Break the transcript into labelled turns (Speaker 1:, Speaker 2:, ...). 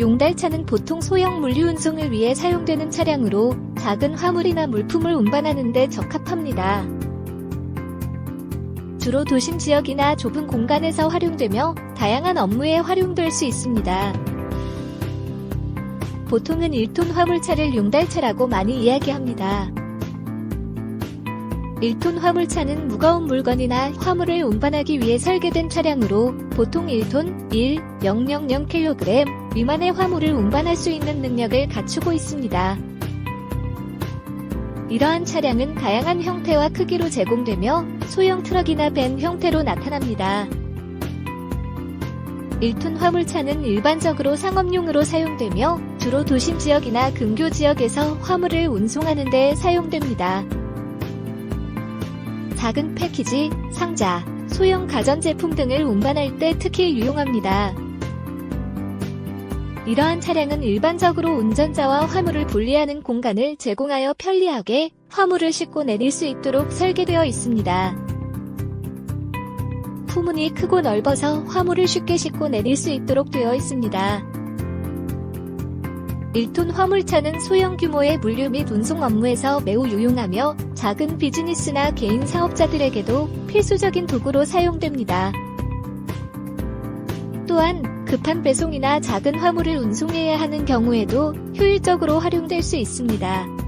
Speaker 1: 용달차는 보통 소형 물류 운송을 위해 사용되는 차량으로 작은 화물이나 물품을 운반하는 데 적합합니다. 주로 도심 지역이나 좁은 공간에서 활용되며 다양한 업무에 활용될 수 있습니다. 보통은 1톤 화물차를 용달차라고 많이 이야기합니다. 1톤 화물차는 무거운 물건이나 화물을 운반하기 위해 설계된 차량으로 보통 1톤 1,000kg 미만의 화물을 운반할 수 있는 능력을 갖추고 있습니다. 이러한 차량은 다양한 형태와 크기로 제공되며 소형 트럭이나 밴 형태로 나타납니다. 1톤 화물차는 일반적으로 상업용으로 사용되며 주로 도심 지역이나 근교 지역에서 화물을 운송하는 데 사용됩니다. 작은 패키지, 상자, 소형 가전제품 등을 운반할 때 특히 유용합니다. 이러한 차량은 일반적으로 운전자와 화물을 분리하는 공간을 제공하여 편리하게 화물을 싣고 내릴 수 있도록 설계되어 있습니다. 후문이 크고 넓어서 화물을 쉽게 싣고 내릴 수 있도록 되어 있습니다. 1톤 화물차는 소형 규모의 물류 및 운송 업무에서 매우 유용하며 작은 비즈니스나 개인 사업자들에게도 필수적인 도구로 사용됩니다. 또한 급한 배송이나 작은 화물을 운송해야 하는 경우에도 효율적으로 활용될 수 있습니다.